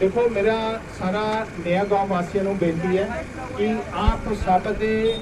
ਦੇਖੋ, ਮੇਰਾ ਸਾਰਾ ਨਇਆ ਗਾਂਵ ਵਾਸੀਆਂ ਨੂੰ ਬੇਨਤੀ ਹੈ ਕਿ ਆਪ ਸਭ ਦੇ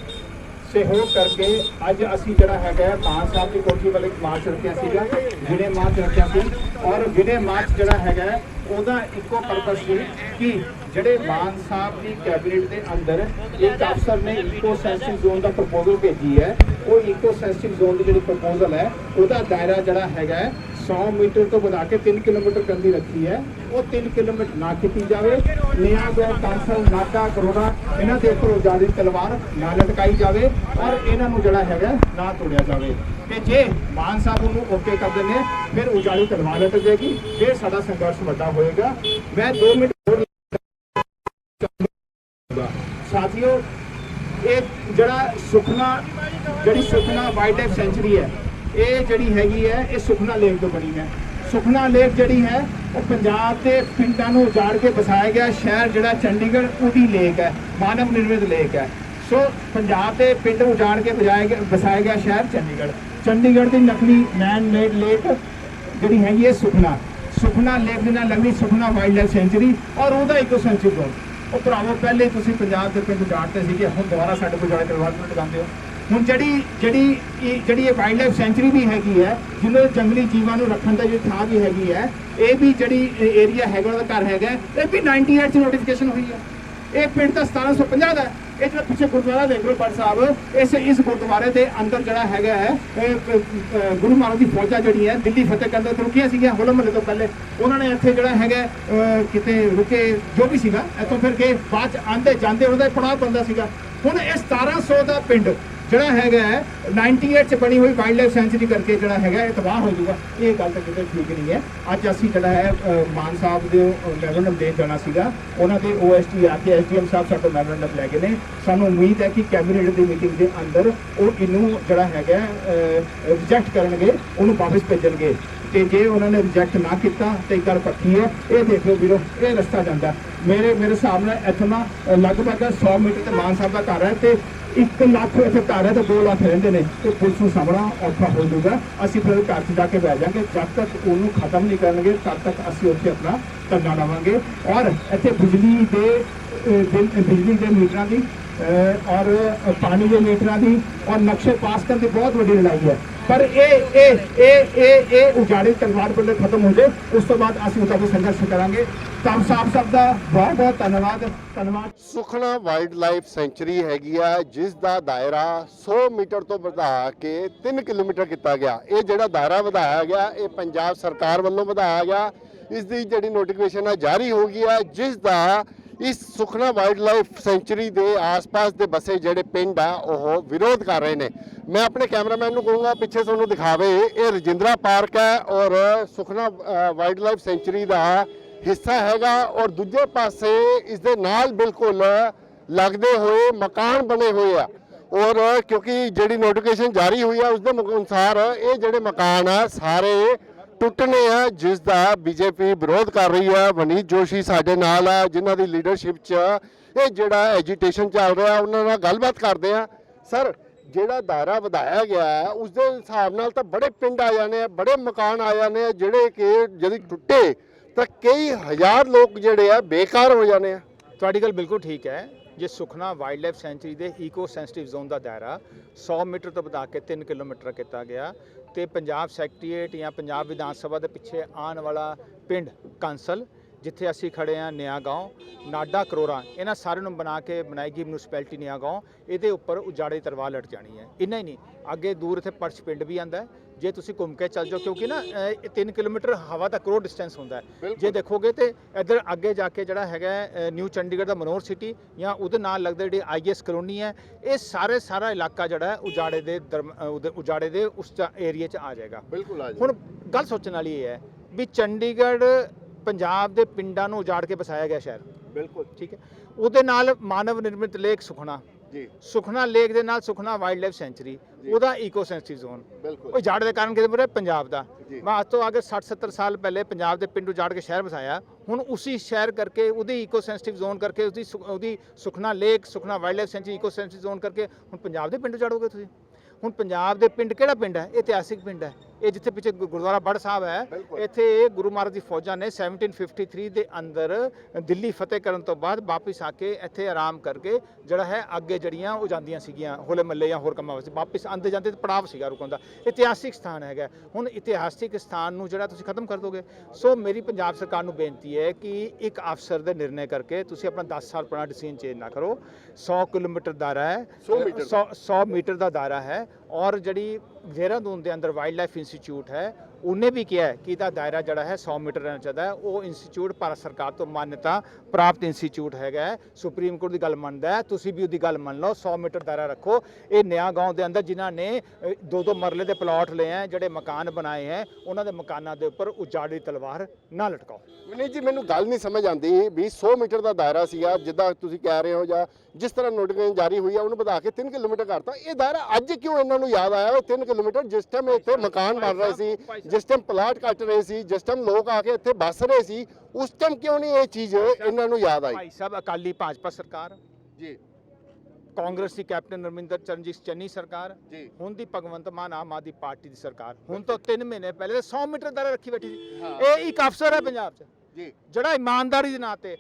ਸਹਿਯੋਗ ਕਰਕੇ ਅੱਜ ਅਸੀਂ ਜਿਹੜਾ ਹੈਗਾ ਮਾਨ ਸਾਹਿਬ ਦੀ ਕੋਠੀ ਵੱਲ ਇੱਕ ਮਾਰਚ ਰੱਖਿਆ ਸੀਗਾ, ਵਿਨੇ ਮਾਰਚ ਰੱਖਿਆ ਸੀ। ਔਰ ਵਿਨੇ ਮਾਰਚ ਜਿਹੜਾ ਹੈਗਾ ਉਹਦਾ ਇੱਕੋ ਪਰਪਸ ਸੀ ਕਿ ਜਿਹੜੇ ਮਾਨ ਸਾਹਿਬ ਦੀ ਕੈਬਨਿਟ ਦੇ ਅੰਦਰ ਇੱਕ ਅਫਸਰ ਨੇ ਇਕੋ ਸੈਂਸਿਟਿਵ ਜ਼ੋਨ ਦਾ ਪ੍ਰਪੋਜ਼ਲ ਭੇਜੀ ਹੈ। ਉਹ ਇਕੋ ਸੈਂਸਿਟਿਵ ਜ਼ੋਨ ਦੀ ਜਿਹੜੀ ਪ੍ਰਪੋਜ਼ਲ ਹੈ, ਉਹਦਾ ਦਾਇਰਾ ਜਿਹੜਾ ਹੈਗਾ 100 ਮੀਟਰ ਤੋਂ ਵਧਾ ਕੇ 3 ਕਿਲੋਮੀਟਰ ਕਰਨ ਦੀ ਰੱਖੀ ਹੈ। ਉਹ 3 ਕਿਲੋਮੀਟਰ ਨਾ ਕੀਤੀ ਜਾਵੇ। ਨਿਆ ਕਾਂਸਲ, ਨਾਕਾ ਕਰੋੜਾ ਇਹਨਾਂ ਦੇ ਉੱਪਰ ਉਜਾੜੀ ਤਲਵਾਰ ਨਾ ਲਟਕਾਈ ਜਾਵੇ ਔਰ ਇਹਨਾਂ ਨੂੰ ਜਿਹੜਾ ਹੈਗਾ ਨਾ ਤੋੜਿਆ ਜਾਵੇ। ਤੇ ਜੇ ਮਾਨ ਸਾਹਿਬ ਨੂੰ ਓਕੇ ਕਰ ਦਿੰਦੇ, ਫਿਰ ਉਜਾੜੀ ਤਲਵਾਰ ਲਟਕ ਜਾਏਗੀ। ਫਿਰ ਸਾਡਾ ਸੰਘਰਸ਼ ਵੱਡਾ ਹੋਏਗਾ। ਮੈਂ 2 ਮਿੰਟ ਹੋਰ ਲਊਂਗਾ। ਸਾਥੀਓ, ਇਹ ਜਿਹੜਾ ਸੁਖਨਾ, ਜਿਹੜੀ ਸੁਖਨਾ ਵਾਈਲਡ ਲਾਈਫ ਸੈਂਚੁਰੀ ਹੈ, ਇਹ ਜਿਹੜੀ ਹੈਗੀ ਹੈ, ਇਹ ਸੁਖਨਾ ਲੇਕ ਤੋਂ ਬਣੀ ਹੈ। ਸੁਖਨਾ ਲੇਕ ਜਿਹੜੀ ਹੈ, ਉਹ ਪੰਜਾਬ ਦੇ ਪਿੰਡਾਂ ਨੂੰ ਉਜਾੜ ਕੇ ਵਸਾਇਆ ਗਿਆ ਸ਼ਹਿਰ ਜਿਹੜਾ ਚੰਡੀਗੜ੍ਹ, ਉਹਦੀ ਲੇਕ ਹੈ, ਮਾਨਵ ਨਿਰਮਿਤ ਲੇਕ ਹੈ। ਸੋ ਪੰਜਾਬ ਦੇ ਪਿੰਡ ਉਜਾੜ ਕੇ ਵਜਾਇਆ ਗਿਆ, ਵਸਾਇਆ ਗਿਆ ਸ਼ਹਿਰ ਚੰਡੀਗੜ੍ਹ। ਚੰਡੀਗੜ੍ਹ ਦੀ ਨਕਲੀ ਮੈਨ ਮੇਡ ਲੇਕ ਜਿਹੜੀ ਹੈਗੀ ਹੈ ਸੁਖਨਾ। ਸੁਖਨਾ ਲੇਕ ਦੇ ਨਾਲ ਲੱਗਦੀ ਸੁਖਨਾ ਵਾਈਲਡ ਲਾਈਫ ਸੈਂਚੁਰੀ ਔਰ ਉਹਦਾ ਇਕੋ ਸੈਂਚੁਰੀ ਜ਼ੋਨ ਉਹ ਭਰਾਵੋ, ਪਹਿਲੇ ਤੁਸੀਂ ਪੰਜਾਬ ਦੇ ਪਿੰਡ ਜਾਣਦੇ ਸੀਗੇ, ਹੁਣ ਦੁਬਾਰਾ ਸਾਡੇ ਕੋਲ ਜਾਣੇ ਡਿਵੈਲਪਮੈਂਟ ਲਗਾਉਂਦੇ ਹੋ। ਹੁਣ ਜਿਹੜੀ ਜਿਹੜੀ ਇਹ ਜਿਹੜੀ ਇਹ ਵਾਈਲਡ ਲਾਈਫ ਸੈਂਚੁਰੀ ਵੀ ਹੈਗੀ ਹੈ, ਜਿਹਨੂੰ ਜੰਗਲੀ ਜੀਵਾਂ ਨੂੰ ਰੱਖਣ ਦਾ ਜਿਹੜੀ ਥਾਂ ਵੀ ਹੈਗੀ ਹੈ, ਇਹ ਵੀ ਜਿਹੜੀ ਏਰੀਆ ਹੈਗਾ, ਉਹਦਾ ਘਰ ਹੈਗਾ, ਇਹ ਵੀ 98 ਚ ਨੋਟੀਫਿਕੇਸ਼ਨ ਹੋਈ ਹੈ। ਇਹ ਪਿੰਡ ਤਾਂ 1750 ਦਾ ਇਹ ਜਿਹੜਾ ਪਿੱਛੇ ਗੁਰਦੁਆਰਾ ਦੇਖ ਲਓ ਪੰਡ ਸਾਹਿਬ, ਇਸ ਇਸ ਗੁਰਦੁਆਰੇ ਦੇ ਅੰਦਰ ਜਿਹੜਾ ਹੈਗਾ ਹੈ ਗੁਰੂ ਮਹਾਰਾਜ ਦੀ ਫੌਜਾਂ ਜਿਹੜੀ ਹੈ, ਦਿੱਲੀ ਫਤਿਹ ਕਰਨ ਤੋਂ ਰੁਕੀਆਂ ਸੀਗੀਆਂ, ਹੋਲੇ ਮਹੱਲੇ ਤੋਂ ਪਹਿਲੇ। ਉਹਨਾਂ ਨੇ ਇੱਥੇ ਜਿਹੜਾ ਹੈਗਾ ਕਿਤੇ ਰੁਕੇ ਜੋ ਵੀ ਸੀਗਾ, ਇੱਥੋਂ ਫਿਰ ਕੇ ਬਾਅਦ ਚ ਆਂਦੇ ਜਾਂਦੇ ਉਹਦਾ ਪੜਾਅ ਬੰਦਾ ਸੀਗਾ। ਹੁਣ ਇਹ 1700 ਦਾ ਪਿੰਡ ਜਿਹੜਾ ਹੈਗਾ ਹੈ 98 ਚ ਬਣੀ ਹੋਈ ਵਾਈਲਡ ਲਾਈਫ ਸੈਂਚੁਰੀ ਕਰਕੇ ਜਿਹੜਾ ਹੈਗਾ ਇਹ ਤਬਾਹ ਹੋ ਜਾਊਗਾ। ਇਹ ਗੱਲ ਤਾਂ ਕਿਤੇ ਠੀਕ ਨਹੀਂ ਹੈ। ਅੱਜ ਅਸੀਂ ਜਿਹੜਾ ਹੈ ਮਾਨ ਸਾਹਿਬ ਦੇ ਮੈਮੋਰੰਡਮ ਦੇ ਜਾਣਾ ਸੀਗਾ। ਉਹਨਾਂ ਦੇ ਓਐਸਟੀ ਆ ਕੇ ਐਸਡੀਐਮ ਸਾਹਿਬ ਸਾਡਾ ਮੈਮੋਰੰਡਮ ਲੈ ਗਏ ਨੇ। ਸਾਨੂੰ ਉਮੀਦ ਹੈ ਕਿ ਕੈਬਨਿਟ ਦੀ ਮੀਟਿੰਗ ਦੇ ਅੰਦਰ ਉਹ ਇਹਨੂੰ ਜਿਹੜਾ ਹੈਗਾ ਰਿਜੈਕਟ ਕਰਨਗੇ, ਉਹਨੂੰ ਵਾਪਸ ਭੇਜਣਗੇ। ਤੇ ਜੇ ਉਹਨਾਂ ਨੇ ਰਿਜੈਕਟ ਨਾ ਕੀਤਾ ਤੇ ਇੱਕ ਗੱਲ ਪੱਕੀ ਹੈ, ਇਹ ਦੇਖ ਲਓ ਵੀਰੋ, ਇਹ ਰਸਤਾ ਜਾਂਦਾ। ਮੇਰੇ ਮੇਰੇ ਹਿਸਾਬ ਨਾਲ ਇੱਥੋਂ ਨਾ ਲਗਭਗ 100 ਮੀਟਰ ਤੇ ਮਾਨ ਸਾਹਿਬ ਦਾ ਘਰ ਹੈ ਤੇ 1 ਲੱਖ ਇੱਥੇ ਘਰ ਹੈ ਤੇ 2 ਲੱਖ ਰਹਿੰਦੇ ਨੇ ਤੇ ਪੁਲਿਸ ਨੂੰ ਸਾਹਮਣਾ ਔਖਾ ਹੋ ਜਾਊਗਾ। ਅਸੀਂ ਫਿਰ ਘਰ 'ਚ ਜਾ ਕੇ ਬਹਿ ਜਾਾਂਗੇ ਜਦ ਤੱਕ ਉਹਨੂੰ ਖਤਮ ਨਹੀਂ ਕਰਨਗੇ, ਤਦ ਤੱਕ ਅਸੀਂ ਉੱਥੇ ਆਪਣਾ ਧਰਨਾ ਲਾਵਾਂਗੇ। ਔਰ ਇੱਥੇ ਬਿਜਲੀ ਦੇ ਬਿਜਲੀ ਦੇ ਮੀਟਰਾਂ ਦੀ ਔਰ ਪਾਣੀ ਦੇ ਮੀਟਰਾਂ ਦੀ ਔਰ ਨਕਸ਼ੇ ਪਾਸ ਕਰਨ ਦੀ ਬਹੁਤ ਵੱਡੀ ਲੜਾਈ ਹੈ। ਪਰ ਇਹ ਇਹ ਇਹ ਇਹ ਇਹ ਉਜਾੜੇ ਤਲਵਾਰ ਬੱਲੇ ਖਤਮ ਹੋ ਜਾਏ ਉਸ ਤੋਂ ਬਾਅਦ ਅਸੀਂ ਉਹਦਾ ਸੰਘਰਸ਼ ਕਰਾਂਗੇ। ਤਾਂ ਸਾਹਿਬ ਸਭ ਦਾ ਬਹੁਤ ਬਹੁਤ ਧੰਨਵਾਦ। ਧੰਨਵਾਦ। ਸੁਖਨਾ ਵਾਈਲਡ ਲਾਈਫ ਸੈਂਚੁਰੀ ਹੈਗੀ ਆ, ਜਿਸ ਦਾ ਦਾਇਰਾ 100 ਮੀਟਰ ਤੋਂ ਵਧਾ ਕੇ 3 ਕਿਲੋਮੀਟਰ ਕੀਤਾ ਗਿਆ। ਇਹ ਜਿਹੜਾ ਦਾਇਰਾ ਵਧਾਇਆ ਗਿਆ, ਇਹ ਪੰਜਾਬ ਸਰਕਾਰ ਵੱਲੋਂ ਵਧਾਇਆ ਗਿਆ। ਇਸ ਦੀ ਜਿਹੜੀ ਨੋਟੀਫਿਕੇਸ਼ਨ ਹੈ ਜਾਰੀ ਹੋ ਗਈ ਹੈ ਜਿਸ ਦਾ ਇਸ ਸੁਖਨਾ ਵਾਈਲਡ ਲਾਈਫ ਸੈਂਚੁਰੀ ਦੇ ਆਸ-ਪਾਸ ਦੇ ਬਸੇ ਜਿਹੜੇ ਪਿੰਡ ਆ, ਉਹ ਵਿਰੋਧ ਕਰ ਰਹੇ ਨੇ। ਮੈਂ ਆਪਣੇ ਕੈਮਰਾਮੈਨ ਨੂੰ ਕਹੂੰਗਾ, ਪਿੱਛੇ ਤੁਹਾਨੂੰ ਦਿਖਾਵੇ, ਇਹ ਰਜਿੰਦਰਾ ਪਾਰਕ ਹੈ ਔਰ ਸੁਖਨਾ ਵਾਈਲਡ ਲਾਈਫ ਸੈਂਚੁਰੀ ਦਾ ਹਿੱਸਾ ਹੈਗਾ ਔਰ ਦੂਜੇ ਪਾਸੇ ਇਸ ਦੇ ਨਾਲ ਬਿਲਕੁਲ ਲੱਗਦੇ ਹੋਏ ਮਕਾਨ ਬਣੇ ਹੋਏ ਆ। ਔਰ ਕਿਉਂਕਿ ਜਿਹੜੀ ਨੋਟੀਫਿਕੇਸ਼ਨ ਜਾਰੀ ਹੋਈ ਆ ਉਸ ਦੇ ਅਨੁਸਾਰ ਇਹ ਜਿਹੜੇ ਮਕਾਨ ਆ, ਸਾਰੇ ਟੁੱਟਣੇ ਆ, ਜਿਸ ਦਾ ਬੀਜੇਪੀ ਵਿਰੋਧ ਕਰ ਰਹੀ ਆ। ਵਨੀਤ ਜੋਸ਼ੀ ਸਾਡੇ ਨਾਲ ਆ, ਜਿਨ੍ਹਾਂ ਦੀ ਲੀਡਰਸ਼ਿਪ 'ਚ ਇਹ ਜਿਹੜਾ ਐਜੀਟੇਸ਼ਨ ਚੱਲ ਰਿਹਾ, ਉਹਨਾਂ ਨਾਲ ਗੱਲਬਾਤ ਕਰਦੇ ਆ। ਸਰ, ਜਿਹੜਾ ਦਾਇਰਾ ਵਧਾਇਆ ਗਿਆ ਹੈ ਉਸ ਦੇ ਹਿਸਾਬ ਨਾਲ ਤਾਂ ਬੜੇ ਪਿੰਡ ਆ ਜਾਣੇ ਆ, ਬੜੇ ਮਕਾਨ ਆ ਜਾਣੇ ਆ, ਜਿਹੜੇ ਕਿ ਜਦ ਟੁੱਟੇ, ਤਾਂ ਕਈ ਹਜ਼ਾਰ ਲੋਕ ਜਿਹੜੇ ਆ, ਬੇਕਾਰ ਹੋ ਜਾਣੇ ਆ। ਤੁਹਾਡੀ ਗੱਲ ਬਿਲਕੁਲ ਠੀਕ ਹੈ। ਜੇ ਸੁਖਨਾ ਵਾਈਲਡ ਲਾਈਫ ਸੈਂਚੁਰੀ ਦੇ ਈਕੋ ਸੈਂਸਿਟਿਵ ਜ਼ੋਨ ਦਾ ਦਾਇਰਾ 100 ਮੀਟਰ ਤੋਂ ਵਧਾ ਕੇ 3 ਕਿਲੋਮੀਟਰ ਕੀਤਾ ਗਿਆ ਤੇ ਪੰਜਾਬ ਸੈਕਟਰੀਏਟ ਜਾਂ ਪੰਜਾਬ ਵਿਧਾਨ ਸਭਾ ਦੇ ਪਿੱਛੇ ਆਉਣ ਵਾਲਾ ਪਿੰਡ ਕਾਂਸਲ, ਜਿੱਥੇ ਅਸੀਂ ਖੜੇ ਆ ਨਿਆ ਗਾਉਂ, ਨਾਡਾ ਕਰੋਰਾ ਇਹਨਾਂ ਸਾਰਿਆਂ ਨੂੰ ਬਣਾ ਕੇ ਬਣਾਈ ਗਈ ਮਿਊਨਿਸਪੈਲਿਟੀ ਨਿਆ ਗਾਉਂ, ਇਹਦੇ ਉੱਪਰ ਉਜਾੜੇ ਤਰਵਾ ਲਟ ਜਾਣੀ ਹੈ। ਇੰਨਾ ਹੀ ਨਹੀਂ, ਅੱਗੇ ਦੂਰ ਇੱਥੇ ਪਰਚ ਪਿੰਡ ਵੀ ਆਂਦਾ ਜੇ ਤੁਸੀਂ ਘੁੰਮ ਕੇ ਚੱਲ ਜਾਓ ਕਿਉਂਕਿ ਨਾ 3 ਕਿਲੋਮੀਟਰ ਹਵਾ ਦਾ ਕਰੋ ਡਿਸਟੈਂਸ ਹੁੰਦਾ ਹੈ। ਜੇ ਦੇਖੋਗੇ ਤੇ ਇੱਧਰ ਅੱਗੇ ਜਾ ਕੇ ਜਿਹੜਾ ਹੈਗਾ ਨਿਊ ਚੰਡੀਗੜ੍ਹ ਦਾ ਮਨੋਹਰ ਸਿਟੀ ਜਾਂ ਉਹਦੇ ਨਾਲ ਲੱਗਦਾ ਜਿਹੜੀ ਆਈਐਸ ਕਲੋਨੀ ਹੈ ਇਹ ਸਾਰੇ ਸਾਰਾ ਇਲਾਕਾ ਜਿਹੜਾ ਹੈ ਉਜਾੜੇ ਦੇ ਉਜਾੜੇ ਦੇ ਉਸ ਏਰੀਆ 'ਚ ਆ ਜਾਏਗਾ। ਬਿਲਕੁਲ ਆ ਹੁਣ ਗੱਲ ਸੋਚਣ ਵਾਲੀ ਇਹ ਹੈ ਵੀ ਚੰਡੀਗੜ੍ਹ ਪੰਜਾਬ ਦੇ ਪਿੰਡਾਂ ਨੂੰ ਉਜਾੜ ਕੇ ਵਸਾਇਆ ਗਿਆ ਸ਼ਹਿਰ। ਬਿਲਕੁਲ। ਠੀਕ ਹੈ। ਉਹਦੇ ਨਾਲ ਮਾਨਵ ਨਿਰਮਿਤ ਲੇਕ ਸੁਖਨਾ ਜੀ। ਸੁਖਨਾ ਲੇਕ ਦੇ ਨਾਲ ਸੁਖਨਾ ਵਾਈਲਡ ਲਾਈਫ ਸੈਂਚੁਰੀ ਉਹਦਾ ਈਕੋ ਸੈਂਸਿਟਿਵ ਜ਼ੋਨ ਬਿਲਕੁਲ। ਉਹ ਉਜਾੜ ਦੇ ਕਾਰਨ ਕਿਤੇ ਬਰੇ ਪੰਜਾਬ ਦਾ। ਮੈਂ ਅੱਜ ਤੋਂ ਅੱਗੇ 60 70 ਸਾਲ ਪਹਿਲੇ ਪੰਜਾਬ ਦੇ ਪਿੰਡ ਉਜਾੜ ਕੇ ਸ਼ਹਿਰ ਵਸਾਇਆ। ਹੁਣ ਉਸੇ ਸ਼ਹਿਰ ਕਰਕੇ ਉਹਦੀ ਈਕੋ ਸੈਂਸਿਟਿਵ ਜ਼ੋਨ ਕਰਕੇ ਉਹਦੀ ਉਹਦੀ Sukhna lake Sukhna wildlife sanctuary eco sensitive zone ਕਰਕੇ ਹੁਣ ਪੰਜਾਬ ਦੇ ਪਿੰਡ ਉਜਾੜੋਗੇ ਤੁਸੀਂ। ਹੁਣ ਪੰਜਾਬ ਦੇ ਪਿੰਡ ਕਿਹੜਾ ਪਿੰਡ ਹੈ? ਇਤਿਹਾਸਿਕ ਪਿੰਡ ਹੈ। ਇਹ ਜਿੱਥੇ ਪਿੱਛੇ ਗੁਰਦੁਆਰਾ ਬੜ ਸਾਹਿਬ ਹੈ। ਇੱਥੇ ਇਹ ਗੁਰੂ ਮਹਾਰਾਜ ਦੀ ਫੌਜਾਂ ਨੇ 1753 ਦੇ ਅੰਦਰ ਦਿੱਲੀ ਫਤਿਹ ਕਰਨ ਤੋਂ ਬਾਅਦ ਵਾਪਿਸ ਆ ਕੇ ਇੱਥੇ ਆਰਾਮ ਕਰਕੇ ਜਿਹੜਾ ਹੈ ਅੱਗੇ ਜੜੀਆਂ ਉਹ ਜਾਂਦੀਆਂ ਸੀਗੀਆਂ ਹੋਲੇ ਮੱਲੇ ਜਾਂ ਹੋਰ ਕੰਮਾਂ ਵਾਸਤੇ ਵਾਪਿਸ ਆਂਦੇ ਜਾਂਦੇ ਤੇ ਪੜਾਵ ਸੀਗਾ ਰੁਕਣ ਦਾ। ਇਤਿਹਾਸਿਕ ਸਥਾਨ ਹੈਗਾ। ਹੁਣ ਇਤਿਹਾਸਿਕ ਸਥਾਨ ਨੂੰ ਜਿਹੜਾ ਤੁਸੀਂ ਖਤਮ ਕਰ ਦੋਗੇ। ਸੋ ਮੇਰੀ ਪੰਜਾਬ ਸਰਕਾਰ ਨੂੰ ਬੇਨਤੀ ਹੈ ਕਿ ਇੱਕ ਅਫਸਰ ਦੇ ਨਿਰਣੇ ਕਰਕੇ ਤੁਸੀਂ ਆਪਣਾ 10 ਸਾਲ ਪੁਰਾਣਾ ਡਿਸੀਜਨ ਚੇਂਜ ਨਾ ਕਰੋ। 100 ਕਿਲੋਮੀਟਰ ਦਾਇਰਾ ਹੈ। 100 ਮੀਟਰ ਦਾ। 100 ਮੀਟਰ ਦਾ ਦਾਇਰਾ ਹੈ। ਔਰ ਜਿਹੜੀ ਦੇਹਰਾਦੂਨ ਦੇ ਅੰਦਰ ਵਾਈਲਡ ਲਾਈਫ ਇੰਸਟੀਚਿਊਟ ਹੈ ਉਹਨੇ ਵੀ ਕਿਹਾ ਕਿ ਇਹਦਾ ਦਾਇਰਾ ਜਿਹੜਾ ਹੈ 100 ਮੀਟਰ ਰਹਿਣਾ ਚਾਹੀਦਾ ਹੈ। ਉਹ ਇੰਸਟੀਚਿਊਟ ਭਾਰਤ ਸਰਕਾਰ ਤੋਂ ਮਾਨਤਾ ਪ੍ਰਾਪਤ ਇੰਸਟੀਚਿਊਟ ਹੈਗਾ ਹੈ। ਸੁਪਰੀਮ ਕੋਰਟ ਦੀ ਗੱਲ ਮੰਨਦਾ ਹੈ। ਤੁਸੀਂ ਵੀ ਉਹਦੀ ਗੱਲ ਮੰਨ ਲਓ 100 ਮੀਟਰ ਦਾਇਰਾ ਰੱਖੋ। ਇਹ ਨਿਆ ਗਾਉਂ ਦੇ ਅੰਦਰ ਜਿਨ੍ਹਾਂ ਨੇ ਦੋ ਦੋ ਮਰਲੇ ਦੇ ਪਲਾਟ ਲਏ ਹੈ, ਜਿਹੜੇ ਮਕਾਨ ਬਣਾਏ ਹੈ, ਉਹਨਾਂ ਦੇ ਮਕਾਨਾਂ ਦੇ ਉੱਪਰ ਉਜਾੜੀ ਤਲਵਾਰ ਨਾ ਲਟਕਾਓ। ਵਿਨੀਤ ਜੀ, ਮੈਨੂੰ ਗੱਲ ਨਹੀਂ ਸਮਝ ਆਉਂਦੀ ਵੀ 100 ਮੀਟਰ ਦਾ ਦਾਇਰਾ ਸੀਗਾ, ਜਿੱਦਾਂ ਤੁਸੀਂ ਕਹਿ ਰਹੇ ਹੋ ਜਾਂ ਜਿਸ ਤਰ੍ਹਾਂ ਨੋਟੀਫਿਕੇਸ਼ਨ ਜਾਰੀ ਹੋਈ ਆ, ਉਹਨੂੰ ਵਧਾ ਕੇ 3 ਕਿਲੋਮੀਟਰ ਕਰਤਾ। ਇਹ ਦਾਇਰਾ ਅੱਜ ਕਿਉਂ ਇਹਨਾਂ ਨੂੰ ਯਾਦ ਆਇਆ? ਉਹ 3 ਕਿਲੋਮੀਟਰ ਜਿਸ ਟਾਈਮ ਇੱਥੇ ਮਕਾਨ ਬਣ ਰਹੇ ਸੀ ਜਿਸ ਟਾਈਮ ਪਲਾਟ ਕੱਟ ਰਹੇ ਸੀ ਜਿਸ ਟਾਈਮ ਲੋਕ ਆ ਕੇ ਇੱਥੇ ਵੱਸ ਰਹੇ ਸੀ ਉਸ ਟਾਈਮ ਕਿਉਂ ਨਹੀਂ ਇਹ ਚੀਜ਼ ਇਹਨਾਂ ਨੂੰ ਯਾਦ ਆਈ? ਭਾਈ ਸਾਹਿਬ ਅਕਾਲੀ ਭਾਜਪਾ ਸਰਕਾਰ। ਜੀ। ਕਾਂਗਰਸ ਦੀ ਕੈਪਟਨ ਨਰਮਿੰਦਰ ਚਰਨਜੀਤ ਚੰਨੀ ਸਰਕਾਰ। ਜੀ। ਹੁਣ ਦੀ ਭਗਵੰਤ ਮਾਨ ਆਮ ਆਦਮੀ ਪਾਰਟੀ ਦੀ ਸਰਕਾਰ। ਹੁਣ ਤੋਂ 3 ਮਹੀਨੇ ਪਹਿਲੇ ਤਾਂ 100 ਮੀਟਰ ਦਾਇਰਾ ਰੱਖੀ ਬੈਠੀ ਸੀ। ਹਾਂ। ਇਹ ਇੱਕ ਅਫਸਰ ਹੈ ਪੰਜਾਬ 'ਚ। ਜੀ। ਜਿਹੜਾ ਇਮਾਨਦਾਰੀ ਦੇ ਨਾਂ ਤੇ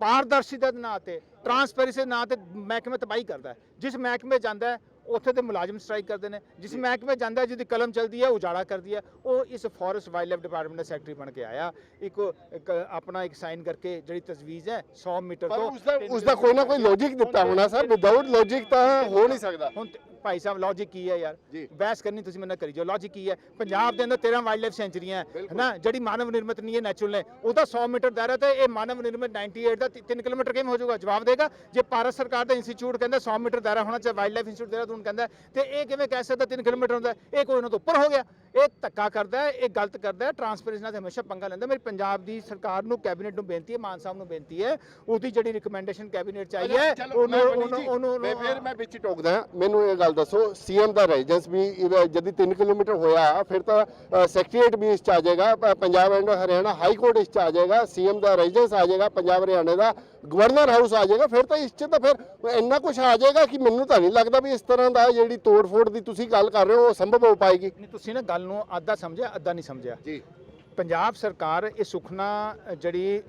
ਪਾਰਦਰਸ਼ੀਤਾ ਦੇ ਨਾਂ ਤੇ ਟਰਾਂਸਪੇਰੈਂਸੀ ਦੇ ਨਾਂ ਤੇ ਮਹਿਕਮੇ ਤਬਾਹੀ ਕਰਦਾ ਹੈ। ਜਿਸ ਮਹਿਕਮੇ ਜਾਂਦਾ ਹੈ ਉੱਥੇ ਦੇ ਮੁਲਾਜ਼ਮ ਸਟ੍ਰਾਈਕ ਕਰਦੇ ਨੇ। ਜਿਸ। ਮਹਿਕਮੇ ਜਾਂਦਾ ਜਿਹਦੀ ਕਲਮ ਚਲਦੀ ਹੈ ਉਜਾੜਾ ਕਰਦੀ ਹੈ ਉਹ ਇਸ ਫੋਰੈਸਟ ਵਾਈਲਡ ਡਿਪਾਰਟਮੈਂਟ ਦਾ ਸੈਕਟਰੀ ਬਣ ਕੇ ਆਇਆ। ਇੱਕ ਇੱਕ ਆਪਣਾ ਇੱਕ ਸਾਈਨ ਕਰਕੇ ਜਿਹੜੀ ਤਜਵੀਜ਼ ਹੈ 100 ਮੀਟਰ ਤੋਂ ਉਸ ਦਾ ਉਸ ਦਾ ਕੋਈ ਨਾ ਕੋਈ ਲੌਜੀਕ ਦਿੱਤਾ ਹੋਣਾ ਸਰ। ਵਿਦਆਊਟ ਲੌਜੀਕ ਤਾਂ ਹੋ ਨਹੀਂ ਸਕਦਾ। ਹੁਣ ਤੇ- ਭਾਈ ਸਾਹਿਬ ਲੌਜੀਕ ਕੀ ਹੈ ਯਾਰ ਜੀ। ਬਹਿਸ ਕਰਨੀ ਤੁਸੀਂ ਮੇਰੇ ਨਾਲ ਕਰੀ ਜਾਓ ਲੌਜੀਕ ਕੀ ਹੈ ਪੰਜਾਬ ਦੇ ਅੰਦਰ 13 ਵਾਈਲਡ ਲਾਈਫ ਸੈਂਚਰੀਆਂ ਹੈ। ਨਾ ਜਿਹੜੀ ਮਾਨਵ ਨਿਰਮਿਤ ਨਹੀਂ ਹੈ ਨੈਚੁਰਲ ਨੇ ਉਹਦਾ 100 ਮੀਟਰ ਦਾਇਰਾ ਤੇ ਇਹ ਮਾਨਵ ਨਿਰਮਿਤ 98 ਦਾ 3 ਕਿਲੋਮੀਟਰ ਕਿਵੇਂ ਹੋ ਜਾਊਗਾ ਜਵਾਬ ਦੇਗਾ ਜੇ ਭਾਰਤ ਸਰਕਾਰ ਦਾ ਇੰਸਟੀਚਿਊਟ ਕਹਿੰਦਾ 100 ਮੀਟਰ ਦਾਇਰਾ ਹੋਣਾ ਚਾਹੀਦਾ ਵਾਈਲਡ ਲਾਈਫ ਇੰਸਟੀਚਿਊਟ ਦੇਹਰਾਦੂਨ ਕਹਿੰਦਾ ਤੇ ਇਹ ਕਿਵੇਂ ਕਹਿ ਸਕਦਾ 3 ਕਿਲੋਮੀਟਰ ਹੁੰਦਾ? ਇਹ ਕੋਈ ਉਹਨਾਂ ਤੋਂ ਉੱਪਰ ਹੋ ਗਿਆ ਇਹ ਧੱਕਾ ਕਰਦਾ ਹੈ ਇਹ ਗਲਤ ਕਰਦਾ ਹੈ ਟਰਾਂਸਪੇਰੈਂਸੀ ਨਾਲ ਹਮੇਸ਼ਾ ਪੰਗਾ ਲੈਂਦਾ ਮੇਰੀ ਪੰਜਾਬ ਦੀ ਸਰਕਾਰ ਨੂੰ ਕੈਬਨਿਟ ਨੂੰ ਬੇਨਤੀ ਹੈ ਮਾਨ ਸਾਹਿਬ ਨੂੰ ਬੇਨਤੀ ਹੈ ਉਹਦੀ ਜਿਹੜੀ ਰਿਕਮੈਂਡੇਸ਼ਨ ਕੈਬਨਿਟ ਚ ਆਈ ਹੈ ਚਲੋ, ਉਹਨੂੰ ਉਹਨੂੰ ਜੀ, ਫਿਰ ਮੈਂ ਵਿੱਚ ਟੋਕਦਾ। ਮੈਨੂੰ ਇਹ ਗੱਲ ਦੱਸੋ ਸੀਐਮ ਦਾ ਰੈਜ਼ੀਡੈਂਸ ਵੀ ਜਦ 3 ਕਿਲੋਮੀਟਰ ਹੋਇਆ ਫਿਰ ਤਾਂ ਸੈਕਟਰੀਏਟ ਵੀ ਇਸ ਚ ਆ ਜਾਏਗਾ Punjab and Haryana high court ਇਸ ਚ ਆ ਜਾਏਗਾ ਸੀਐਮ ਦਾ ਰੈਜ਼ੀਡੈਂਸ ਆ ਜਾਏਗਾ ਪੰਜਾਬ ਹਰਿਆਣੇ ਦਾ ਗਵਰਨਰ ਹਾਊਸ ਆ ਜਾਏਗਾ ਫਿਰ ਤਾਂ ਇਸ ਚ ਤਾਂ ਫਿਰ ਇੰਨਾ ਕੁਝ ਆ ਜਾਏਗਾ ਕਿ ਮੈਨੂੰ ਤਾਂ ਨਹੀਂ ਲੱਗਦਾ ਵੀ ਇਸ ਤਰ੍ਹਾਂ ਦਾ ਜਿਹੜੀ ਤੋੜ-ਫੋੜ ਦੀ ਤੁਸੀਂ ਗੱਲ ਕਰ ਰਹੇ ਹੋ ਉਹ ਸੰਭਵ ਹੋ ਪਾਏਗੀ। ਨਹੀਂ ਤੁਸੀਂ ਨਾ ਗੱਲ ਨੂੰ ਅੱਧਾ ਸਮਝਿਆ ਅੱਧਾ ਨਹੀਂ ਸਮਝਿਆ। ਜੀ। ਪੰਜਾਬ ਸਰਕਾਰ ਇਹ ਸੁਖਨਾ ਜਿਹੜੀ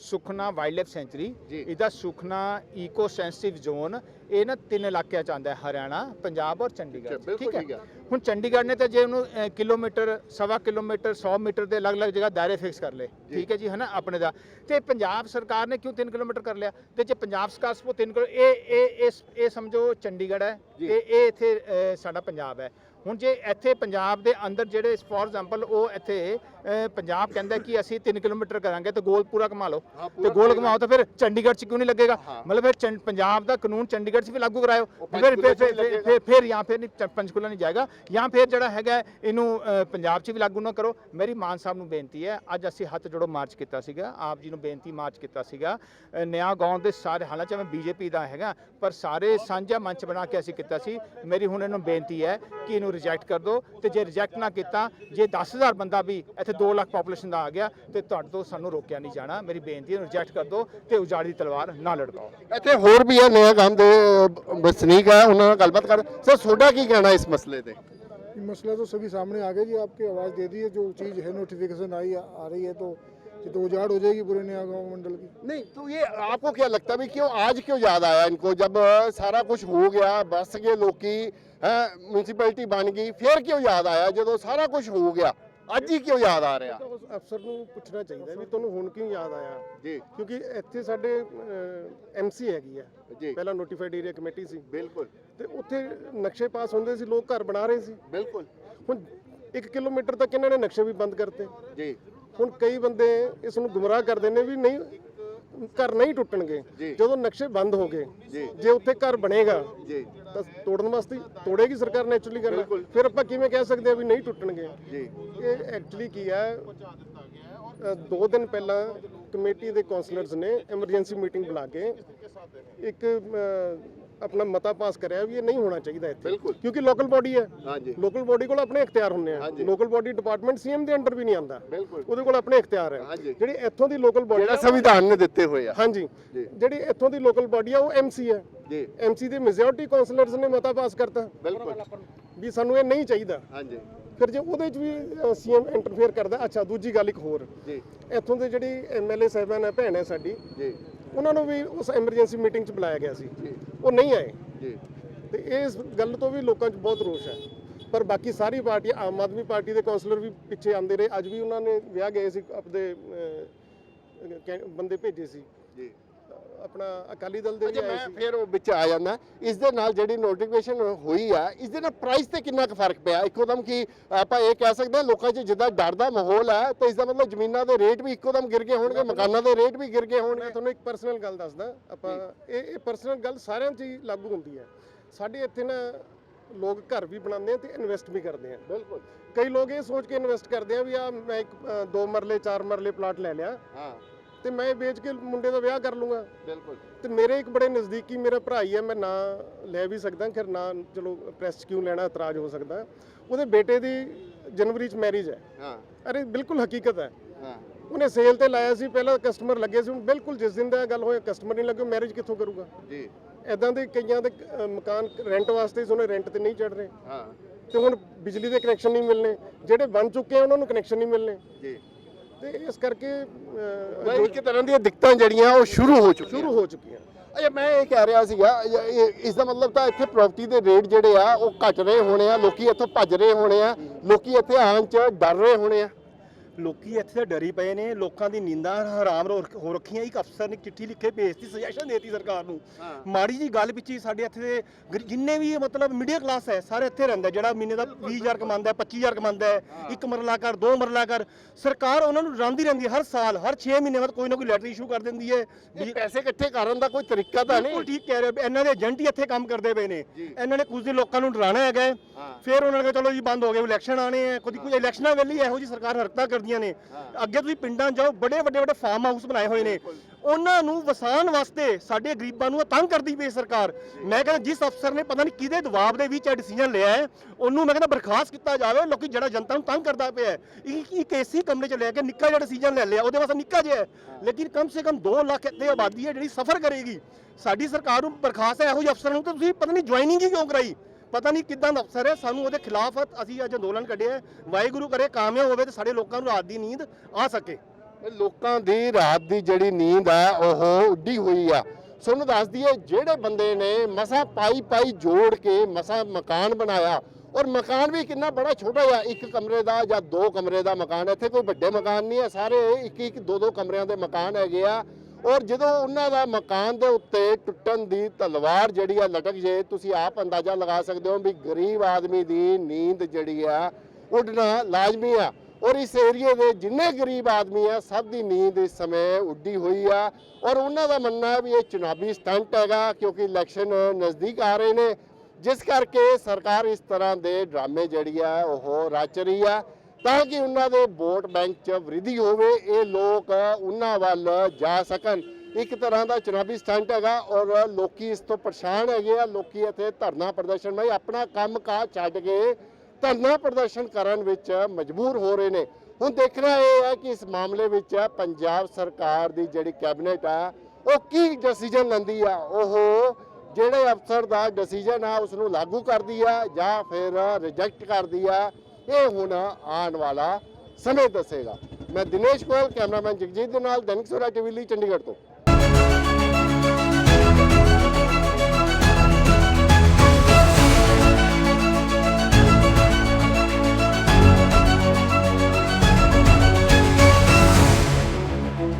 ਸੁਖਨਾ ਵਾਈਲਡ ਲਾਈਫ ਸੈਂਚਰੀ। ਇਹਦਾ ਸੁਖਨਾ ਈਕੋ ਸੈਂਸਿਟਿਵ ਜ਼ੋਨ ਇਹ ਨਾ ਤਿੰਨ ਇਲਾਕਿਆਂ ਚ ਆਉਂਦਾ ਹੈ ਹਰਿਆਣਾ ਪੰਜਾਬ ਔਰ ਚੰਡੀਗੜ੍ਹ ਠੀਕ ਹੈ। ਹੁਣ ਚੰਡੀਗੜ੍ਹ ਨੇ ਤਾਂ ਜੇ ਉਹਨੂੰ ਕਿਲੋਮੀਟਰ ਸਵਾ ਕਿਲੋਮੀਟਰ 100 ਮੀਟਰ ਦੇ ਅਲੱਗ-ਅਲੱਗ ਜਗ੍ਹਾ ਦਾਇਰੇ ਫਿਕਸ ਕਰ ਲਏ ਠੀਕ ਹੈ ਜੀ ਹਨਾ ਆਪਣੇ ਦਾ ਤੇ ਪੰਜਾਬ ਸਰਕਾਰ ਨੇ ਕਿਉਂ 3 ਕਿਲੋਮੀਟਰ ਕਰ ਲਿਆ ਤੇ ਜੇ ਪੰਜਾਬ ਸਰਕਾਰ ਸਪੋ 3 ਕਿਲੋ ਇਹ ਇਹ ਇਹ ਇਹ ਸਮਝੋ ਚੰਡੀਗੜ੍ਹ ਹੈ। ਤੇ ਇਹ ਇੱਥੇ ਸਾਡਾ ਪੰਜਾਬ ਹੈ ਹੁਣ ਜੇ ਇੱਥੇ ਪੰਜਾਬ ਦੇ ਅੰਦਰ ਜਿਹੜੇ ਫੋਰ ਐਗਜ਼ਾਮਪਲ ਉਹ ਇੱਥੇ ਪੰਜਾਬ ਕਹਿੰਦਾ ਕਿ ਅਸੀਂ 3 ਕਿਲੋਮੀਟਰ ਕਰਾਂਗੇ ਤੇ ਗੋਲ ਪੂਰਾ ਘੁਮਾ ਲਓ ਤੇ ਗੋਲ। ਘੁਮਾਓ ਤਾਂ ਫਿਰ ਚੰਡੀਗੜ੍ਹ 'ਚ ਕਿਉਂ ਨਹੀਂ ਲੱਗੇਗਾ। ਮਤਲਬ ਫਿਰ ਪੰਜਾਬ ਦਾ ਕਾਨੂੰਨ ਚੰਡੀਗੜ੍ਹ 'ਚ ਵੀ ਲਾਗੂ ਕਰਾਇਓ ਫਿਰ ਫਿਰ ਫਿਰ-। ਫਿਰ ਫਿਰ ਜਾਂ ਫਿਰ ਨਹੀਂ ਪੰਚਕੂਲਾ ਨਹੀਂ ਜਾਏਗਾ ਜਾਂ ਫਿਰ ਜਿਹੜਾ ਹੈਗਾ ਇਹਨੂੰ ਪੰਜਾਬ 'ਚ ਵੀ ਲਾਗੂ ਨਾ ਕਰੋ ਮੇਰੀ ਮਾਨ ਸਾਹਿਬ ਨੂੰ ਬੇਨਤੀ ਹੈ ਅੱਜ ਅਸੀਂ ਹੱਥ ਜੋੜੋ ਮਾਰਚ ਕੀਤਾ ਸੀਗਾ ਆਪ ਜੀ ਨੂੰ ਬੇਨਤੀ ਮਾਰਚ ਕੀਤਾ ਸੀਗਾ ਨਿਆ ਗਾਉਂ ਦੇ ਸਾਰੇ ਹਾਲਾਂਕਿ ਮੈਂ ਬੀਜੇਪੀ ਦਾ ਹੈਗਾ ਪਰ ਸਾਰੇ ਸਾਂਝਾ ਮੰਚ ਬਣਾ ਕੇ ਅਸੀਂ ਕੀਤਾ ਸੀ ਮੇਰੀ ਹੁਣ ਇਹਨੂੰ ਬੇਨਤੀ ਹੈ ਕਿ ਇਹਨੂੰ ਰਿਜੈਕਟ ਕਰ ਦਿਓ ਤੇ ਜੇ ਰਿਜੈਕਟ ਨਾ ਕੀਤਾ ਜੇ 10000 ਬੰਦਾ ਵੀ ਇੱਥੇ 2 ਲੱਖ ਪਾਪੂਲੇਸ਼ਨ ਦਾ ਆ ਗਿਆ ਤੇ ਤੁਹਾਡੇ ਤੋਂ ਸਾਨੂੰ ਰੋਕਿਆ ਨਹੀਂ ਜਾਣਾ ਮੇਰੀ ਬੇਨਤੀ ਹੈ ਰਿਜੈਕਟ ਕਰ ਦਿਓ ਤੇ ਉਜਾੜੀ ਦੀ ਤਲਵਾਰ ਨਾ ਲੜਕਾਓ ਇੱਥੇ ਹੋਰ ਵੀ ਹੈ ਨਵਾਂ ਗਾਮ ਦੇ ਵਸਨੀਕ ਹੈ ਉਹਨਾਂ ਨਾਲ ਗੱਲਬਾਤ ਕਰ ਸਰ ਤੁਹਾਡਾ ਕੀ ਕਹਿਣਾ ਇਸ ਮਸਲੇ ਤੇ ये मसला तो सभी सामने आ गया जी आपकी आवाज़ दे दी है जो चीज़ है नोटिफिकेशन आई आ रही है तो ये तो उजाड़ हो जाएगी पूरे नया गाँव मंडल की नहीं तो ये आपको क्या लगता है भी क्यों आज क्यों याद आया इनको जब अ, सारा कुछ हो गया बस गए लोग म्यूनसिपैलिटी बन गई फिर क्यों याद आया जो सारा कुछ हो गया ਅੱਜ ਹੀ ਕਿਉਂ ਯਾਦ ਆ ਰਿਹਾ? ਉਸ ਅਫਸਰ ਨੂੰ ਪੁੱਛਣਾ ਚਾਹੀਦਾ ਵੀ ਤੁਹਾਨੂੰ ਹੁਣ ਕਿਉਂ ਯਾਦ ਆਇਆ? ਜੀ। ਕਿਉਂਕਿ ਇੱਥੇ ਸਾਡੇ ਐਮਸੀ ਹੈਗੀ ਆ। ਜੀ। ਪਹਿਲਾਂ ਨੋਟੀਫਾਈਡ ਏਰੀਆ ਕਮੇਟੀ ਸੀ। ਬਿਲਕੁਲ। ਤੇ ਉੱਥੇ ਨਕਸ਼ੇ ਪਾਸ ਹੁੰਦੇ ਸੀ ਲੋਕ ਘਰ ਬਣਾ ਰਹੇ ਸੀ। ਬਿਲਕੁਲ। ਹੁਣ 1 ਕਿਲੋਮੀਟਰ ਤੱਕ ਇਹਨਾਂ ਨੇ ਨਕਸ਼ੇ ਵੀ ਬੰਦ ਕਰਤੇ। ਜੀ। ਹੁਣ ਕਈ ਬੰਦੇ ਇਸ ਨੂੰ ਗੁੰਮਰਾਹ ਕਰਦੇ ਨੇ ਵੀ ਨਹੀਂ ਘਰ ਨਹੀਂ ਟੁੱਟਣਗੇ। ਜਦੋਂ ਨਕਸ਼ੇ ਬੰਦ ਹੋ ਗਏ ਜੀ। ਉੱਥੇ ਘਰ ਬਣੇਗਾ ਤਾਂ ਤੋੜਨ ਵਾਸਤੇ ਤੋੜੇਗੀ ਸਰਕਾਰ ਨੈਚੁਰਲੀ ਕਰਨਾ। ਫਿਰ ਆਪਾਂ ਕਿਵੇਂ ਕਹਿ ਸਕਦੇ ਆ ਵੀ ਨਹੀਂ ਟੁੱਟਣਗੇ? ਜੀ। ਇਹ ਐਕਚੁਅਲੀ ਕੀ ਹੈ? ਦੋ ਦਿਨ ਪਹਿਲਾਂ ਕਮੇਟੀ ਦੇ ਕਾਉਂਸਲਰਸ ਨੇ ਐਮਰਜੈਂਸੀ ਮੀਟਿੰਗ ਬੁਲਾ ਕੇ ਇੱਕ ਆਪਣਾ ਮਤਾ ਪਾਸ ਕਰਿਆ ਵੀ ਇਹ ਨਹੀਂ ਹੋਣਾ ਚਾਹੀਦਾ ਇੱਥੇ। ਬਿਲਕੁਲ। ਕਿਉਂਕਿ ਲੋਕਲ ਬਾਡੀ ਹੈ। ਹਾਂਜੀ। ਲੋਕਲ ਬਾਡੀ ਕੋਲ ਆਪਣੇ ਇਖਤਿਆਰ ਹੁੰਦੇ ਆ। ਹਾਂਜੀ। ਲੋਕਲ ਬਾਡੀ ਡਿਪਾਰਟਮੈਂਟ ਸੀਐਮ ਦੇ ਅੰਡਰ ਵੀ ਨਹੀਂ ਆਉਂਦਾ। ਬਿਲਕੁਲ। ਉਹਦੇ ਕੋਲ ਆਪਣੇ ਇਖਤਿਆਰ ਹੈ। ਹਾਂਜੀ। ਜਿਹੜੀ ਇੱਥੋਂ ਦੀ ਲੋਕਲ ਬਾਡੀ ਜਿਹੜਾ ਸੰਵਿਧਾਨ ਨੇ ਦਿੱਤੇ ਹੋਏ ਆ। ਹਾਂਜੀ। ਜੀ। ਜਿਹੜੀ ਇੱਥੋਂ ਦੀ ਲੋਕਲ ਬਾਡੀ ਆ ਉਹ ਐਮਸੀ ਹੈ। ਜੀ। ਐਮਸੀ ਦੇ ਮੈਜੋਰਟੀ ਕਾਉਂਸਲਰਸ ਨੇ ਮਤਾ ਪਾਸ ਕਰਤਾ। ਬਿਲਕੁਲ। ਵੀ ਸਾਨੂੰ ਇਹ ਨਹੀਂ ਚਾਹੀਦਾ। ਹਾਂਜੀ। ਫਿਰ ਜੇ ਉਹਦੇ 'ਚ ਵੀ ਸੀਐਮ ਇੰਟਰਫੇਅਰ ਕਰਦਾ ਅੱਛਾ ਦੂਜੀ ਗੱਲ ਇੱਕ ਹੋਰ। ਜੀ। ਇੱਥੋਂ ਦੇ ਜਿਹੜੀ ਐਮਐਲਏ ਸਾਹਿਬਾਨ ਹੈ ਭੈਣ ਹੈ ਸਾਡੀ। ਜੀ। ਉਹਨਾਂ ਨੂੰ ਵੀ ਉਸ ਐਮਰਜੈਂਸੀ ਮੀਟਿੰਗ 'ਚ ਬੁਲਾਇਆ ਗਿਆ ਸੀ। ਉਹ ਨਹੀਂ ਆਏ। ਜੀ। ਤੇ ਇਸ ਗੱਲ ਤੋਂ ਵੀ ਲੋਕਾਂ 'ਚ ਬਹੁਤ ਰੋਸ਼ ਹੈ। ਪਰ ਬਾਕੀ ਸਾਰੀ ਪਾਰਟੀ ਆਮ ਆਦਮੀ ਪਾਰਟੀ ਦੇ ਕਾਉਂਸਲਰ ਵੀ ਪਿੱਛੇ ਆਂਦੇ ਰਹੇ। ਅੱਜ ਵੀ ਉਹਨਾਂ ਨੇ ਵਿਆਹ ਗਏ ਸੀ ਆਪਦੇ ਬੰਦੇ ਭੇਜੇ ਸੀ। ਜੀ। ਆਪਣਾ ਅਕਾਲੀ ਦਲ ਦੇ ਵੀ ਆਏ ਮੈਂ ਸੀ। ਫਿਰ ਉਹ ਵਿੱਚ ਆ ਜਾਂਦਾ। ਇਸ ਦੇ ਨਾਲ ਜਿਹੜੀ ਨੋਟੀਫਿਕੇਸ਼ਨ ਹੋਈ ਆ ਇਸ ਦੇ ਨਾਲ ਪ੍ਰਾਈਸ ਤੇ ਕਿੰਨਾ ਕੁ ਫ਼ਰਕ ਪਿਆ? ਇੱਕੋਦਮ ਕਿ ਆਪਾਂ ਇਹ ਕਹਿ ਸਕਦੇ ਹਾਂ ਲੋਕਾਂ 'ਚ ਜਿੱਦਾਂ ਡਰ ਦਾ ਮਾਹੌਲ ਹੈ ਤਾਂ ਇਸ ਦਾ ਮਤਲਬ ਜ਼ਮੀਨਾਂ ਦੇ ਰੇਟ ਵੀ ਇੱਕੋਦਮ ਗਿਰ ਗਏ ਹੋਣਗੇ ਮਕਾਨਾਂ ਦੇ ਰੇਟ ਵੀ ਗਿਰ ਗਏ ਮੈਂ ਹੋਣਗੇ ਤੁਹਾਨੂੰ ਇੱਕ ਪਰਸਨਲ ਗੱਲ ਦੱਸਦਾ। ਆਪਾਂ ਇਹ ਇਹ ਪਰਸਨਲ ਗੱਲ ਸਾਰਿਆਂ 'ਚ ਹੀ ਲਾਗੂ ਹੁੰਦੀ ਹੈ। ਸਾਡੇ ਇੱਥੇ ਨਾ ਲੋਕ ਘਰ ਵੀ ਬਣਾਉਂਦੇ ਆ ਤੇ ਇਨਵੈਸਟ ਵੀ ਕਰਦੇ ਆ। ਬਿਲਕੁਲ। ਕਈ ਲੋਕ ਇਹ ਸੋਚ ਕੇ ਇਨਵੈਸਟ ਕਰਦੇ ਆ ਵੀ ਆ ਮੈਂ ਇੱਕ ਦੋ ਮਰਲੇ ਚਾਰ ਮਰਲੇ ਪਲਾਟ ਲੈ ਲਿਆ। ਹਾਂ। ਤੇ ਮੈਂ ਵੇਚ ਕੇ ਮੁੰਡੇ ਦਾ ਵਿਆਹ ਕਰ ਲੂੰਗਾ। ਬਿਲਕੁਲ। ਤੇ ਮੇਰੇ ਇੱਕ ਬੜੇ ਨਜ਼ਦੀਕੀ ਮੇਰਾ ਭਰਾ ਹੀ ਹੈ ਮੈਂ ਨਾਂ ਲੈ ਵੀ ਸਕਦਾ ਖੈਰ ਨਾਂ ਚਲੋ ਪ੍ਰੈਸ ਕਿਉਂ ਲੈਣਾ ਇਤਰਾਜ਼ ਹੋ ਸਕਦਾ। ਉਹਦੇ ਬੇਟੇ ਦੀ ਜਨਵਰੀ 'ਚ ਮੈਰਿਜ ਹੈ। ਹਾਂ। ਅਰੇ ਬਿਲਕੁਲ ਹਕੀਕਤ ਹੈ। ਹਾਂ। ਉਹਨੇ ਸੇਲ ਤੇ ਲਾਇਆ ਸੀ ਪਹਿਲਾਂ ਕਸਟਮਰ ਲੱਗੇ ਸੀ ਹੁਣ ਬਿਲਕੁਲ ਜਿਸ ਦਿਨ ਦਾ ਗੱਲ ਹੋਇਆ ਕਸਟਮਰ ਨਹੀਂ ਲੱਗੇ ਮੈਰਿਜ ਕਿੱਥੋਂ ਕਰੂਗਾ? ਜੀ। ਐਦਾਂ ਦੇ ਕਈਆਂ ਦੇ ਅ, ਮਕਾਨ ਰੈਂਟ ਵਾਸਤੇ ਸੀ ਉਹਨੇ ਰੈਂਟ ਤੇ ਨਹੀਂ ਚੜ ਰਹੇ। ਹਾਂ। ਤੇ ਹੁਣ ਬਿਜਲੀ ਦੇ ਕਨੈਕਸ਼ਨ ਨਹੀਂ ਮਿਲਣੇ ਜਿਹੜੇ ਬਣ ਚੁੱਕੇ ਆ ਉਹਨਾਂ ਨੂੰ ਕਨੈਕਸ਼ਨ ਨਹੀਂ ਮਿਲਣੇ। ਜੀ। ਤੇ ਇਸ ਕਰਕੇ ਤਾਂ ਇੱਕ ਤਰ੍ਹਾਂ ਦੀਆਂ ਦਿੱਕਤਾਂ ਜਿਹੜੀਆਂ ਉਹ ਸ਼ੁਰੂ ਹੋ ਚੁੱਕੀਆਂ। ਸ਼ੁਰੂ ਹੋ ਚੁੱਕੀਆਂ। ਅੱਛਾ ਮੈਂ ਇਹ ਕਹਿ ਰਿਹਾ ਸੀਗਾ ਇਸ ਦਾ ਮਤਲਬ ਤਾਂ ਇੱਥੇ ਪ੍ਰਾਪਰਟੀ ਦੇ ਰੇਟ ਜਿਹੜੇ ਆ ਉਹ ਘਟ ਰਹੇ ਹੋਣੇ ਆ ਲੋਕੀ ਇੱਥੋਂ ਭੱਜ ਰਹੇ ਹੋਣੇ ਆ ਲੋਕੀ ਇੱਥੇ ਆਉਣ 'ਚ ਡਰ ਰਹੇ ਹੋਣੇ ਆ। ਲੋਕੀ ਇੱਥੇ ਡਰੀ ਪਏ ਨੇ ਲੋਕਾਂ ਦੀ ਨੀਂਦਾਂ ਹਰਾਮ ਰੋ- ਹੋ ਰੱਖੀਆਂ। ਇੱਕ ਅਫਸਰ ਨੇ ਚਿੱਠੀ ਲਿਖੇ ਭੇਜਤੀ ਸੁਜੈਸ਼ਨ ਦੇਤੀ ਸਰਕਾਰ ਨੂੰ। ਮਾੜੀ ਜੀ ਗੱਲ ਪਿੱਛੇ ਸਾਡੇ ਇੱਥੇ ਦੇ ਗਰ- ਜਿੰਨੇ ਵੀ ਮਤਲਬ ਮਿਡਲ ਕਲਾਸ ਹੈ ਸਾਰੇ ਇੱਥੇ ਰਹਿੰਦਾ ਜਿਹੜਾ ਮਹੀਨੇ ਦਾ 20000 ਕਮਾਉਂਦਾ ਹੈ 25000 ਕਮਾਉਂਦਾ ਹੈ ਇੱਕ ਮਰਲਾ ਕਰ ਦੋ ਮਰਲਾ ਕਰ ਸਰਕਾਰ ਉਹਨਾਂ ਨੂੰ ਡਰਾਉਂਦੀ ਰਹਿੰਦੀ ਹੈ ਹਰ ਸਾਲ ਹਰ 6 ਮਹੀਨੇ ਬਾਅਦ ਕੋਈ ਨਾ ਕੋਈ ਲੈਟਰ ਇਸ਼ੂ ਕਰ ਦਿੰਦੀ ਹੈ। ਇਹ ਪੈਸੇ ਇਕੱਠੇ ਕਰਨ ਦਾ ਕੋਈ ਤਰੀਕਾ ਤਾਂ ਬਿਲਕੁਲ ਨਹੀਂ। ਠੀਕ ਕਹਿ ਰਹੇ ਹੋ ਇਹਨਾਂ ਦੇ ਏਜੰਟ ਹੀ ਇੱਥੇ ਕੰਮ ਕਰਦੇ ਪਏ ਨੇ। ਇਹਨਾਂ ਨੇ ਕੁਝ ਦਿਨ ਲੋਕਾਂ ਨੂੰ ਡਰਾਣਾ ਹੈਗਾ ਹੈ। ਹਾਂ। ਫਿਰ ਉਹਨਾਂ ਨੇ ਕਿਹਾ ਚਲੋ ਜੀ ਬੰਦ ਹੋ ਗਏ ਇਲੈਕਸ਼ਨ ਆਣੇ ਆ ਕਦੀ ਕੋਈ ਇਲੈਕਸ਼ਨਾਂ ਵੇਲੇ ਹੀ ਇਹੋ ਜੀ ਸਰਕਾਰ ਹਰਕਤਾਂ ਕਰਦੀਆਂ ਨੇ। ਅੱਗੇ ਤੁਸੀਂ ਪਿੰਡਾਂ ਜਾਓ, ਬੜੇ ਵੱਡੇ ਵੱਡੇ ਫਾਰਮ ਹਾਊਸ ਬਣਾਏ ਹੋਏ ਨੇ। ਉਹਨਾਂ ਨੂੰ ਵਸਾਉਣ ਵਾਸਤੇ ਸਾਡੇ ਗਰੀਬਾਂ ਨੂੰ ਤੰਗ ਕਰਦੀ ਪਈ ਸਰਕਾਰ। ਮੈਂ ਕਹਿੰਦਾ ਜਿਸ ਅਫਸਰ ਨੇ ਪਤਾ ਨਹੀਂ ਕਿਹਦੇ ਦਬਾਅ ਦੇ ਵਿੱਚ ਇਹ ਡਿਸੀਜਨ ਲਿਆ ਹੈ, ਉਹਨੂੰ ਮੈਂ ਕਹਿੰਦਾ ਬਰਖਾਸਤ ਕੀਤਾ ਜਾਵੇ, ਲੋਕੀ ਜਿਹੜਾ ਜਨਤਾ ਨੂੰ ਤੰਗ ਕਰਦਾ ਪਿਆ ਇੱਕ ਇੱਕ ਏਸੀ ਕਮਰੇ 'ਚ ਲੈ ਕੇ ਨਿੱਕਾ ਜਿਹਾ ਡਿਸੀਜਨ ਲੈ ਲਿਆ, ਉਹਦੇ ਵਾਸਤੇ ਨਿੱਕਾ ਜਿਹਾ ਲੇਕਿਨ ਕਮ ਸੇ ਕਮ 2 ਲੱਖ ਦੀ ਆਬਾਦੀ ਹੈ ਜਿਹੜੀ ਸਫਰ ਕਰੇਗੀ। ਸਾਡੀ ਸਰਕਾਰ ਨੂੰ ਬਰਖਾਸਤ ਹੈ, ਇਹੋ ਜਿਹੇ ਅਫਸਰਾਂ ਨੂੰ ਤੇ ਤੁਸੀਂ ਪਤਾ ਨਹੀਂ ਜੁਆਇਨਿੰਗ ਹੀ ਕਿਉਂ ਕਰਾਈ? ਪਤਾ ਨਹੀਂ ਕਿੱਦਾਂ ਦਾ ਅਫਸਰ ਹੈ। ਸਾਨੂੰ ਉਹਦੇ ਖਿਲਾਫ ਅਸੀਂ ਅੱਜ ਅੰਦੋਲਨ ਕੱਢਿਆ ਹੈ। ਵਾਹਿਗੁਰੂ ਕਰੇ, ਕਾਮਯਾਬ ਹੋਵੇ ਤੇ ਸਾਡੇ ਲੋਕਾਂ ਨੂੰ ਰਾਤ ਦੀ ਨੀਂਦ ਆ ਸਕੇ। ਲੋਕਾਂ ਦੀ ਰਾਤ ਦੀ ਜਿਹੜੀ ਨੀਂਦ ਆ, ਉਹ ਉੱਡੀ ਹੋਈ ਆ। ਤੁਹਾਨੂੰ ਦੱਸ ਦਈਏ, ਜਿਹੜੇ ਬੰਦੇ ਨੇ ਮਸਾ ਪਾਈ ਪਾਈ ਜੋੜ ਕੇ ਮਸਾ ਮਕਾਨ ਬਣਾਇਆ, ਔਰ ਮਕਾਨ ਵੀ ਕਿੰਨਾ ਬੜਾ ਛੋਟਾ ਜਿਹਾ ਇੱਕ ਕਮਰੇ ਦਾ ਜਾਂ ਦੋ ਕਮਰੇ ਦਾ ਮਕਾਨ ਇੱਥੇ ਕੋਈ ਵੱਡੇ ਮਕਾਨ ਨਹੀਂ ਹੈ, ਸਾਰੇ ਇੱਕ ਇੱਕ ਦੋ ਦੋ ਕਮਰਿਆਂ ਦੇ ਮਕਾਨ ਹੈਗੇ ਆ। ਔਰ ਜਦੋਂ ਉਹਨਾਂ ਦਾ ਮਕਾਨ ਦੇ ਉੱਤੇ ਟੁੱਟਣ ਦੀ ਤਲਵਾਰ ਜਿਹੜੀ ਆ ਲਟਕ ਜੇ, ਤੁਸੀਂ ਆਪ ਅੰਦਾਜ਼ਾ ਲਗਾ ਸਕਦੇ ਹੋ ਵੀ ਗਰੀਬ ਆਦਮੀ ਦੀ ਨੀਂਦ ਜਿਹੜੀ ਆ ਉੱਡਣਾ ਲਾਜ਼ਮੀ ਆ। ਔਰ ਇਸ ਏਰੀਏ ਦੇ ਜਿੰਨੇ ਗਰੀਬ ਆਦਮੀ ਆ, ਸਭ ਦੀ ਨੀਂਦ ਇਸ ਸਮੇਂ ਉੱਡੀ ਹੋਈ ਆ। ਔਰ ਉਹਨਾਂ ਦਾ ਮੰਨਣਾ ਵੀ ਇਹ ਚੁਣਾਵੀ ਸਟੰਟ ਹੈਗਾ ਕਿਉਂਕਿ ਇਲੈਕਸ਼ਨ ਨਜ਼ਦੀਕ ਆ ਰਹੇ ਨੇ। ਜਿਸ ਕਰਕੇ ਸਰਕਾਰ ਇਸ ਤਰ੍ਹਾਂ ਦੇ ਡਰਾਮੇ ਜਿਹੜੀ ਆ, ਉਹ ਰਚ ਰਹੀ ਆ। ਤਾਂ ਕਿ ਉਹਨਾਂ ਦੇ ਵੋਟ ਬੈਂਕ 'ਚ ਵ੍ਰਿਧੀ ਹੋਵੇ, ਇਹ ਲੋਕ ਉਹਨਾਂ ਵੱਲ ਜਾ ਸਕਣ। ਇੱਕ ਤਰ੍ਹਾਂ ਦਾ ਚੁਣਾਵੀ ਸਟੰਟ ਹੈਗਾ ਔਰ ਲੋਕੀ ਇਸ ਤੋਂ ਪਰੇਸ਼ਾਨ ਹੈਗੇ ਆ। ਲੋਕੀ ਇੱਥੇ ਧਰਨਾ ਪ੍ਰਦਰਸ਼ਨ ਲਈ ਆਪਣਾ ਕੰਮ ਕਾਜ ਛੱਡ ਕੇ ਧਰਨਾ ਪ੍ਰਦਰਸ਼ਨ ਕਰਨ ਵਿੱਚ ਮਜਬੂਰ ਹੋ ਰਹੇ ਨੇ। ਹੁਣ ਦੇਖਣਾ ਇਹ ਹੈ ਕਿ ਇਸ ਮਾਮਲੇ ਵਿੱਚ ਪੰਜਾਬ ਸਰਕਾਰ ਦੀ ਜਿਹੜੀ ਕੈਬਨਿਟ ਆ, ਉਹ ਕੀ ਡਿਸੀਜਨ ਲੈਂਦੀ ਆ? ਉਹ ਜਿਹੜੇ ਅਫਸਰ ਦਾ ਡਿਸੀਜਨ ਆ ਉਸ ਨੂੰ ਲਾਗੂ ਕਰਦੀ ਆ ਜਾਂ ਫਿਰ ਰਿਜੈਕਟ ਕਰਦੀ ਆ? ਇਹ ਹੁਣ ਆਉਣ ਵਾਲਾ ਸਮੇਂ ਦੱਸੇਗਾ। ਮੈਂ ਦਿਨੇਸ਼ ਗੋਇਲ, ਕੈਮਰਾਮੈਨ ਜਗਜੀਤ ਦੇ ਨਾਲ, ਦੈਨਿਕ ਸੋਰਾ ਟੀਵੀ ਲਈ ਚੰਡੀਗੜ੍ਹ ਤੋਂ।